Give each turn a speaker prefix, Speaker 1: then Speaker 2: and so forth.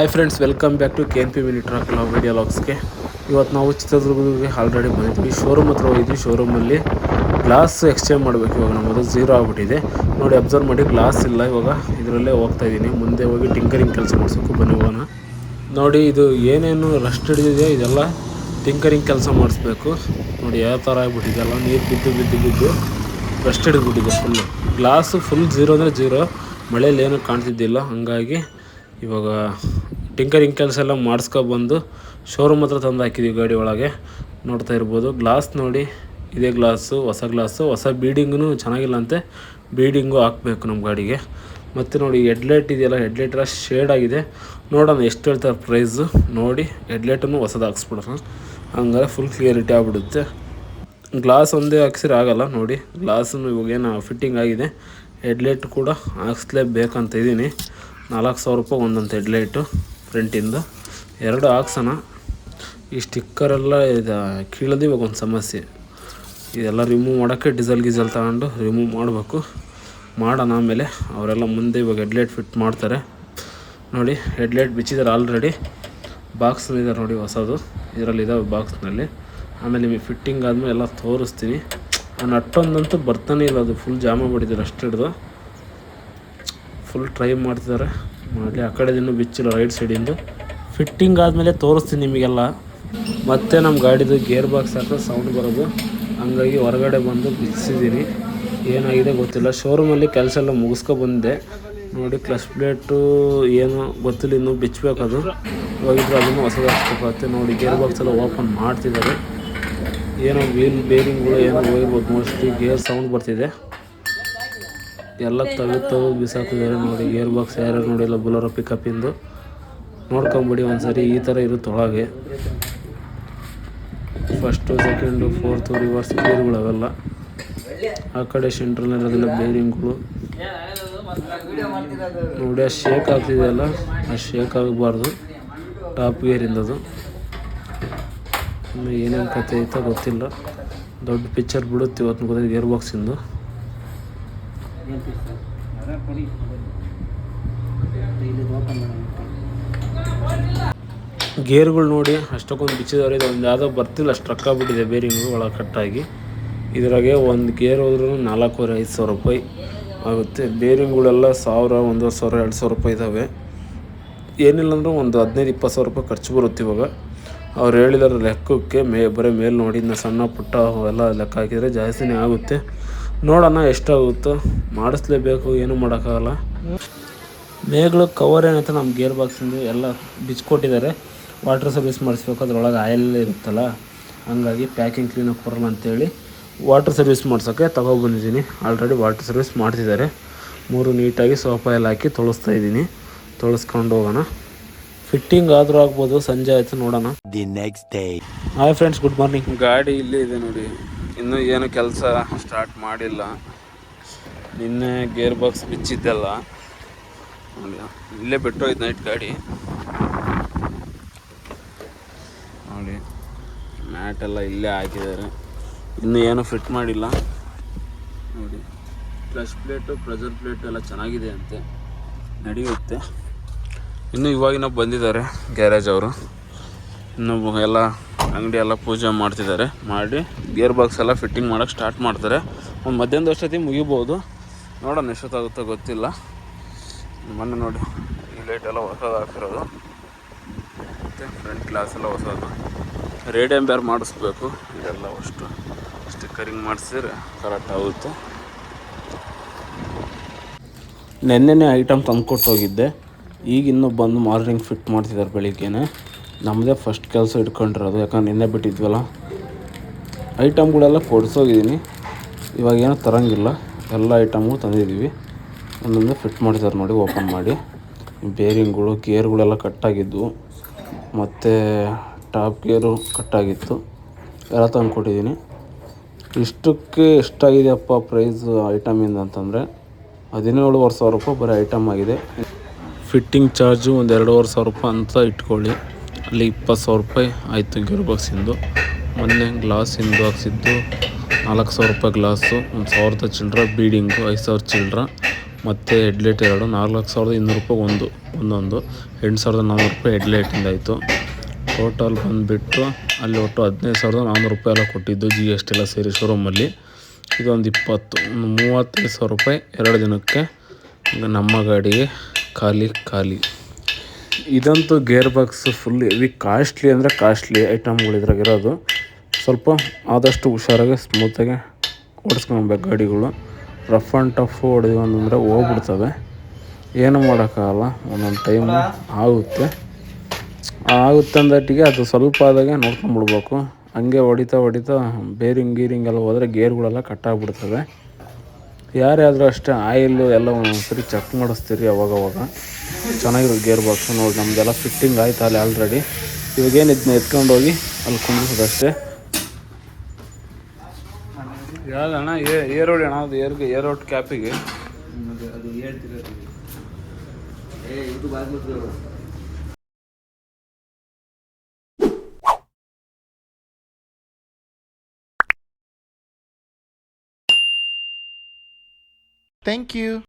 Speaker 1: Hi friends welcome back to K N P mini truck love video ಇವತ್ತು ನಾವು ಚಿತ್ರದುರ್ಗಕ್ಕೆ already ಬಂದಿದ್ವಿ. Showroom ಹತ್ರ ಹೋಗಿದ್ವಿ. ಶೋರೂಮಲ್ಲಿ ಗ್ಲಾಸ್ ಎಕ್ಸ್ಚೇಂಜ್ ಮಾಡಬೇಕು. ಇವಾಗ ನಮ್ಮದು ಝೀರೋ ಆಗಿಬಿಟ್ಟಿದೆ. ನೋಡಿ ಅಬ್ಸರ್ವ್ ಮಾಡಿ ಗ್ಲಾಸ್ ಇಲ್ಲ. ಇವಾಗ ಇದರಲ್ಲೇ ಹೋಗ್ತಾ ಇದ್ದೀನಿ. ಮುಂದೆ ಹೋಗಿ ಟಿಂಕರಿಂಗ್ ಕೆಲಸ ಮಾಡಿಸ್ಬೇಕು ಬನ್ನಿ ಹೋಗೋಣ. ನೋಡಿ, ಇದು ಏನೇನು ರಸ್ಟ್ ಹಿಡಿದಿದೆ, ಇದೆಲ್ಲ ಟಿಂಕರಿಂಗ್ ಕೆಲಸ ಮಾಡಿಸ್ಬೇಕು. ನೋಡಿ, ಯಾವ ಥರ ಆಗಿಬಿಟ್ಟಿದೆಲ್ಲ ನೀರು ಬಿದ್ದು ಬಿದ್ದು ಬಿದ್ದು ರಸ್ಟ್ ಹಿಡಿದ್ಬಿಟ್ಟಿದೆ ಫುಲ್ಲು ಗ್ಲಾಸು ಫುಲ್ ಝೀರೋ ಅಂದರೆ ಝೀರೋ ಮಳೇಲಿ ಏನೂ ಕಾಣ್ತಿದ್ದಿಲ್ಲ. ಹಾಗಾಗಿ ಇವಾಗ ಟಿಂಕರಿಂಗ್ ಕೆಲಸ ಎಲ್ಲ ಮಾಡಿಸ್ಕೊಬಂದು ಶೋರೂಮ್ ಹತ್ರ ತಂದು ಹಾಕಿದ್ದೀವಿ ಗಾಡಿ ಒಳಗೆ. ನೋಡ್ತಾ ಇರ್ಬೋದು. ಗ್ಲಾಸ್ ನೋಡಿ, ಇದೇ ಗ್ಲಾಸು ಹೊಸ ಗ್ಲಾಸು ಹೊಸ ಬೀಡಿಂಗೂ ಚೆನ್ನಾಗಿಲ್ಲ ಅಂತೆ ಬೀಡಿಂಗು ಹಾಕಬೇಕು ನಮ್ಮ ಗಾಡಿಗೆ. ಮತ್ತು ನೋಡಿ ಹೆಡ್ಲೈಟ್ ಇದೆಯಲ್ಲ ಹೆಡ್ಲೈಟ್ ಎಲ್ಲ ಶೇಡ್ ಆಗಿದೆ. ನೋಡೋಣ ಎಷ್ಟು ಹೇಳ್ತಾರೆ ಪ್ರೈಸು ನೋಡಿ ಹೆಡ್ಲೈಟನ್ನು ಹೊಸದು ಹಾಕ್ಸ್ಬಿಡೋಣ. ಹಂಗಾರೆ ಫುಲ್ ಕ್ಲಿಯರಿಟಿ ಆಗಿಬಿಡುತ್ತೆ. ಗ್ಲಾಸ್ ಒಂದೇ ಹಾಕ್ಸಿದ್ರೆ ಆಗಲ್ಲ ನೋಡಿ. ಗ್ಲಾಸನ್ನು ಇವಾಗ ಏನು ಫಿಟ್ಟಿಂಗ್ ಆಗಿದೆ. ಹೆಡ್ಲೈಟ್ ಕೂಡ ಹಾಕ್ಸ್ಲೇಬೇಕಂತ ಇದ್ದೀನಿ. ನಾಲ್ಕು ಸಾವಿರ ರೂಪಾಯಿ ಒಂದೊಂದು ಹೆಡ್ಲೈಟು ಫ್ರಂಟಿಂದು ಎರಡು ಹಾಕ್ಸೋಣ. ಈ ಸ್ಟಿಕ್ಕರೆಲ್ಲ ಇದು ಕೀಳೋದು ಇವಾಗ ಒಂದು ಸಮಸ್ಯೆ. ಇದೆಲ್ಲ ರಿಮೂವ್ ಮಾಡೋಕ್ಕೆ ಡೀಸೆಲ್ ಗೀಸೆಲ್ ತಗೊಂಡು ರಿಮೂವ್ ಮಾಡಬೇಕು. ಮಾಡೋಣ ಆಮೇಲೆ ಅವರೆಲ್ಲ ಮುಂದೆ ಇವಾಗ ಹೆಡ್ಲೈಟ್ ಫಿಟ್ ಮಾಡ್ತಾರೆ. ನೋಡಿ ಹೆಡ್ಲೈಟ್ ಬಿಚ್ಚಿದ್ದಾರೆ ಆಲ್ರೆಡಿ ಬಾಕ್ಸ್ ಇದೆ ನೋಡಿ ಹೊಸದು. ಇದರಲ್ಲಿ ಇದಾವೆ ಬಾಕ್ಸ್ನಲ್ಲಿ ಆಮೇಲೆ ನಿಮಗೆ ಫಿಟ್ಟಿಂಗ್ ಆದಮೇಲೆ ಎಲ್ಲ ತೋರಿಸ್ತೀನಿ. ನಾನು ಅಟ್ಟೊಂದಂತೂ ಬರ್ತಾನೆ ಇಲ್ಲ, ಅದು ಫುಲ್ ಜಾಮ ಮಾಡಿದ್ದಾರೆ ಅಷ್ಟು ಹಿಡ್ದು ಫುಲ್ ಟ್ರೈ ಮಾಡ್ತಿದ್ದಾರೆ. ಮಾಡಲಿ ಆ ಕಡೆದಿಂದು ಬಿಚ್ಚಿಲ್ಲ ರೈಟ್ ಸೈಡಿಂದು. ಫಿಟ್ಟಿಂಗ್ ಆದಮೇಲೆ ತೋರಿಸ್ತೀನಿ ನಿಮಗೆಲ್ಲ. ಮತ್ತೆ ನಮ್ಮ ಗಾಡಿದು ಗೇರ್ ಬಾಕ್ಸ್ ಹತ್ರ ಸೌಂಡ್ ಬರೋದು. ಹಂಗಾಗಿ ಹೊರಗಡೆ ಬಂದು ಬಿಚ್ಚಿದ್ದೀನಿ. ಏನಾಗಿದೆ ಗೊತ್ತಿಲ್ಲ. ಶೋರೂಮಲ್ಲಿ ಕೆಲಸ ಎಲ್ಲ ಮುಗಿಸ್ಕೊ ಬಂದೆ. ನೋಡಿ ಕ್ಲಚ್ ಪ್ಲೇಟು ಏನು ಗೊತ್ತಿಲ್ಲ, ಇನ್ನೂ ಬಿಚ್ಚಬೇಕು ಅದು. ಹೋಗಿದ್ರೆ ಅದನ್ನು ಹೊಸದಾಗಿ ಹಾಕ್ಸ್ಬೇಕಾಗುತ್ತೆ ನೋಡಿ, ಗೇರ್ ಬಾಕ್ಸ್ ಎಲ್ಲ ಓಪನ್ ಮಾಡ್ತಿದ್ದಾರೆ. ಏನೋ ವೀಲ್ ಬೇರಿಂಗ್ಗಳು ಏನೋ ಹೋಗಿರ್ಬೋದು ಮೋಸ್ಟ್ಲಿ ಗೇರ್ ಸೌಂಡ್ ಬರ್ತಿದೆ. ಎಲ್ಲ ತೆಗೆದು ತೆಗೆದು ಬಿಸಾಕಿದ್ದಾರೆ ನೋಡಿ ಗೇರ್ ಬಾಕ್ಸ್ ಯಾರ್ಯಾರು ನೋಡಿಲ್ಲ, ಬುಲರೋ ಪಿಕಪ್ಪಿಂದು ನೋಡ್ಕೊಂಬಿಡಿ ಒಂದ್ಸರಿ, ಈ ಥರ ಇರುತ್ತೆ ಒಳಗೆ ಫಸ್ಟು ಸೆಕೆಂಡು ಫೋರ್ತು ರಿವರ್ಸ್ ಗೇರ್ಗಳು ಅವೆಲ್ಲ ಆ ಕಡೆ ಸೆಂಟ್ರಲ್ಲಿರೋದಿಲ್ಲ ಬೇರಿಂಗ್ಗಳು ನೋಡಿ, ಆ ಶೇಕ್ ಆಗ್ತಿದೆಯಲ್ಲ ಆ ಶೇಕ್ ಆಗಬಾರ್ದು. ಟಾಪ್ ಗೇರಿಂದದು ಇನ್ನು ಏನೇನು ಕತೆ ಐತೋ ಗೊತ್ತಿಲ್ಲ. ದೊಡ್ಡ ಪಿಕ್ಚರ್ ಬಿಡುತ್ತೆ ಇವತ್ತು ಗೇರ್ ಬಾಕ್ಸಿಂದು ಗೇರ್ಗಳು ನೋಡಿ ಅಷ್ಟಕ್ಕೊಂದು ಬಿಚ್ಚಿದವ್ರೆ ಇದು ಒಂದು ಯಾವುದೋ ಬರ್ತಿಲ್ಲ ಸ್ಟ್ರಕ್ ಬಿಟ್ಟಿದೆ ಬೇರಿಂಗು ಒಳಗೆ ಕಟ್ಟಾಗಿ ಇದ್ರಾಗೆ ಒಂದು ಗೇರ್ ಹೋದ್ರೂ ನಾಲ್ಕೂವರೆ ಐದು ಸಾವಿರ ರೂಪಾಯಿ ಆಗುತ್ತೆ. ಬೇರಿಂಗ್ಗಳೆಲ್ಲ ಸಾವಿರ ಒಂದೂವರೆ ಸಾವಿರ ಎರಡು ಸಾವಿರ ರೂಪಾಯಿ ಇದ್ದಾವೆ ಏನಿಲ್ಲ ಅಂದರೂ ಒಂದು ಹದಿನೈದು ಇಪ್ಪತ್ತು ಸಾವಿರ ರೂಪಾಯಿ ಖರ್ಚು ಬರುತ್ತೆ ಇವಾಗ. ಅವ್ರು ಹೇಳಿದಾರೆ ಲೆಕ್ಕಕ್ಕೆ ಮೇ ಬರೀ ಮೇಲೆ ನೋಡಿ ಇನ್ನು ಸಣ್ಣ ಪುಟ್ಟ ಅವೆಲ್ಲ ಲೆಕ್ಕ ಹಾಕಿದರೆ ಜಾಸ್ತಿನೇ ಆಗುತ್ತೆ. ನೋಡೋಣ ಎಷ್ಟಾಗುತ್ತೋ. ಮಾಡಿಸ್ಲೇಬೇಕು ಏನೂ ಮಾಡೋಕ್ಕಾಗಲ್ಲ. ಮೇಗಳು ಕವರ್ ಏನಂತ ನಮ್ಮ ಗೇರ್ ಬಾಕ್ಸಿಂದು ಎಲ್ಲ ಬಿಚ್ಕೊಟ್ಟಿದ್ದಾರೆ. ವಾಟರ್ ಸರ್ವಿಸ್ ಮಾಡಿಸ್ಬೇಕು ಅದರೊಳಗೆ ಆಯಿಲ್ ಇರುತ್ತಲ್ಲ ಹಂಗಾಗಿ ಪ್ಯಾಕಿಂಗ್ ಕ್ಲೀನಾಗಿ ಬರಲ್ಲ ಅಂತೇಳಿ ವಾಟರ್ ಸರ್ವಿಸ್ ಮಾಡ್ಸೋಕ್ಕೆ ತಗೊಬಂದಿದ್ದೀನಿ. ಆಲ್ರೆಡಿ ವಾಟರ್ ಸರ್ವಿಸ್ ಮಾಡ್ತಿದ್ದಾರೆ. ಮೂರು ನೀಟಾಗಿ ಸೋಫಾ ಎಲ್ಲ ಹಾಕಿ ತೊಳಸ್ತಾ ಇದ್ದೀನಿ. ತೊಳಸ್ಕೊಂಡು ಹೋಗೋಣ. ಫಿಟ್ಟಿಂಗ್ ಆದರೂ ಆಗ್ಬೋದು ಸಂಜೆ ಆಯಿತು ನೋಡೋಣ.
Speaker 2: The next day
Speaker 1: hi friends good morning ಗಾಡಿ ಇಲ್ಲೇ ಇದೆ ನೋಡಿ. ಇನ್ನೂ ಏನು ಕೆಲಸ ಸ್ಟಾರ್ಟ್ ಮಾಡಿಲ್ಲ. ನಿನ್ನೆ ಗೇರ್ ಬಾಕ್ಸ್ ಬಿಚ್ಚಿದ್ದೆಲ್ಲ. ಇಲ್ಲೇ ಬಿಟ್ಟೋಯ್ತು ನೈಟ್ ಗಾಡಿ. ನೋಡಿ ಮ್ಯಾಟ್ ಎಲ್ಲ ಇಲ್ಲೇ ಹಾಕಿದ್ದಾರೆ. ಇನ್ನೂ ಏನು ಫಿಟ್ ಮಾಡಿಲ್ಲ. ನೋಡಿ ಕ್ಲಚ್ ಪ್ಲೇಟು ಪ್ರೆಷರ್ ಪ್ಲೇಟು ಎಲ್ಲ ಚೆನ್ನಾಗಿದೆ ಅಂತೆ. ನಡೆಯುತ್ತೆ. ಇನ್ನು ಇವಾಗಿನ ಬಂದಿದ್ದಾರೆ ಗ್ಯಾರೇಜ್ ಅವರು. ಇನ್ನು ಎಲ್ಲ ಅಂಗಡಿ ಎಲ್ಲ ಪೂಜೆ ಮಾಡ್ತಿದ್ದಾರೆ. ಮಾಡಿ ಗೇರ್ ಬಾಕ್ಸ್ ಎಲ್ಲ ಫಿಟ್ಟಿಂಗ್ ಮಾಡೋಕ್ಕೆ ಸ್ಟಾರ್ಟ್ ಮಾಡ್ತಾರೆ. ಒಂದು ಮಧ್ಯಾಹ್ನದ ಅಷ್ಟೊತ್ತಿಗೆ ಮುಗಿಬೋದು. ನೋಡೋಣ ಎಷ್ಟೊತ್ತಾಗುತ್ತೋ ಗೊತ್ತಿಲ್ಲ. ಮೊನ್ನೆ ನೋಡಿ, ಈ ಲೈಟ್ ಎಲ್ಲ ಹೊಸದು ಹಾಕಿರೋದು. ಮತ್ತು ಫ್ರಂಟ್ ಗ್ಲಾಸ್ ಎಲ್ಲ ಹೊಸದು. ರೇಡಿಯಂ ಬೇರೆ ಮಾಡಿಸ್ಬೇಕು. ಇದೆಲ್ಲ ಅಷ್ಟು ಸ್ಟಿಕ್ಕರಿಂಗ್ ಮಾಡಿಸಿದ್ರೆ ಕರೆಕ್ಟ್ ಆಗುತ್ತೆ. ನೆನ್ನೆನೇ ಐಟಮ್ ತಂದು ಹೋಗಿದ್ದೆ. ಈಗ ಇನ್ನೂ ಬಂದು ಮಾರ್ನಿಂಗ್ ಫಿಟ್ ಮಾಡ್ತಿದ್ದಾರೆ ಬೆಳಿಗ್ಗೆನೆ. ನಮ್ಮದೇ ಫಸ್ಟ್ ಕೆಲಸ ಇಟ್ಕೊಂಡಿರೋದು, ಯಾಕಂದ್ರೆ ನಿನ್ನೆ ಬಿಟ್ಟಿದ್ವಲ್ಲ? ಐಟಮ್ಗಳೆಲ್ಲ ಕೊಡ್ಸೋಗಿದ್ದೀನಿ. ಇವಾಗ ಏನು ತರಂಗಿಲ್ಲ. ಎಲ್ಲ ಐಟಮ್ಗಳು ತಂದಿದ್ದೀವಿ. ಒಂದೊಂದು ಫಿಟ್ ಮಾಡ್ತಾರೆ ನೋಡಿ ಓಪನ್ ಮಾಡಿ. ಬೇರಿಂಗ್ಗಳು ಗೇರ್ಗಳೆಲ್ಲ ಕಟ್ಟಾಗಿದ್ವು. ಮತ್ತು ಟಾಪ್ ಗೇರು ಕಟ್ಟಾಗಿತ್ತು. ಎಲ್ಲ ತಂದು ಕೊಟ್ಟಿದ್ದೀನಿ ಇಷ್ಟಕ್ಕೆ ಎಷ್ಟಾಗಿದೆಯಪ್ಪ ಪ್ರೈಸ್ ಐಟಮಿಂದ ಅಂತಂದರೆ ಹದಿನೇಳುವರೆ ಸಾವಿರ ರೂಪಾಯಿ ಬರೀ ಐಟಮ್ ಆಗಿದೆ. ಫಿಟ್ಟಿಂಗ್ ಚಾರ್ಜು ಒಂದು ಎರಡೂವರೆ ಸಾವಿರ ರೂಪಾಯಿ ಅಂತ ಇಟ್ಕೊಳ್ಳಿ. ಅಲ್ಲಿ ಇಪ್ಪತ್ತು ಸಾವಿರ ರೂಪಾಯಿ ಆಯಿತು ಗೇರ್ ಬಾಕ್ಸಿಂದು ಮೊನ್ನೆ ಗ್ಲಾಸಿಂದು ಹಾಕ್ಸಿದ್ದು ನಾಲ್ಕು ಸಾವಿರ ರೂಪಾಯಿ ಗ್ಲಾಸು ಒಂದು ಸಾವಿರದ ಚಿಲ್ಲರ ಬೀಡಿಂಗು ಐದು ಸಾವಿರ ಚಿಲ್ಲರ ಮತ್ತು ಹೆಡ್ಲೈಟ್ ಎರಡು, ನಾಲ್ಕು ಸಾವಿರದ ಇನ್ನೂರು ರೂಪಾಯಿ ಒಂದು, ಒಂದೊಂದು. ಎಂಟು ಸಾವಿರದ ನಾನ್ನೂರು ರೂಪಾಯಿ ಹೆಡ್ಲೈಟಿಂದ ಆಯಿತು. ಟೋಟಲ್ ಬಂದುಬಿಟ್ಟು ಅಲ್ಲಿ ಒಟ್ಟು ಹದಿನೈದು ಸಾವಿರದ ನಾನ್ನೂರು ರೂಪಾಯಿ ಎಲ್ಲ ಕೊಟ್ಟಿದ್ದು ಜಿ ಎಸ್ ಟಿ ಎಲ್ಲ ಸೇರಿ ಶೋರೂಮಲ್ಲಿ ಇದೊಂದು ಇಪ್ಪತ್ತು, ಒಂದು ಮೂವತ್ತೈದು ಸಾವಿರ ರೂಪಾಯಿ ಎರಡು ದಿನಕ್ಕೆ. ನಮ್ಮ ಗಾಡಿಗೆ ಖಾಲಿ ಖಾಲಿ. ಇದಂತೂ gear box full heavy costly ಅಂದರೆ ಕಾಸ್ಟ್ಲಿ ಐಟಮ್ಗಳು ಇದ್ರಾಗಿರೋದು. ಸ್ವಲ್ಪ ಆದಷ್ಟು ಹುಷಾರಾಗಿ ಸ್ಮೂತಾಗಿ ಓಡಿಸ್ಕೊಂಬೇಕು ಗಾಡಿಗಳು. ರಫ್ ಆ್ಯಂಡ್ ಟಫ್ ಹೊಡೆದಿವಿ ಅಂತಂದರೆ ಹೋಗ್ಬಿಡ್ತವೆ ಏನು ಮಾಡೋಕ್ಕಾಗಲ್ಲ, ಒಂದೊಂದು ಟೈಮ್ ಆಗುತ್ತೆ. ಆಗುತ್ತೆ ಅಂದಟ್ಟಿಗೆ ಅದು ಸ್ವಲ್ಪ ಆದಾಗೆ ನೋಡ್ಕೊಂಬಿಡ್ಬೇಕು ಹಂಗೆ ಹೊಡಿತಾ ಹೊಡಿತಾ ಬೇರಿಂಗ್ ಗೀರಿಂಗ್ ಎಲ್ಲ ಹೋದರೆ ಗೇರ್ಗಳೆಲ್ಲ ಕಟ್ಟಾಗ್ಬಿಡ್ತವೆ ಯಾರೇ ಆದರೂ ಅಷ್ಟೇ ಆಯಿಲ್ಲು ಎಲ್ಲ ಒಂದೊಂದ್ಸರಿ ಚೆಕ್ ಮಾಡಿಸ್ತೀರಿ ಅವಾಗವಾಗ. ಚೆನ್ನಾಗಿರು ಗೇರ್ ಬಾಕ್ಸು ನೋಡಿ, ನಮ್ದೆಲ್ಲ ಫಿಟ್ಟಿಂಗ್ ಆಯ್ತು ಅಲ್ಲಿ ಆಲ್ರೆಡಿ ಇವಾಗೇನು ಇದನ್ನ ಎತ್ಕೊಂಡು ಹೋಗಿ ಅಲ್ಲಿ ಕುಂದಿಸೋದಷ್ಟೇ ಯಾವ್ದಣ್ಣ ಏರ್ ಅಣ್ಣ? ಅದು ಏರ್ಗೆ ಏರ್ ಔಟ್ ಕ್ಯಾಪಿಗೆ
Speaker 3: Thank you.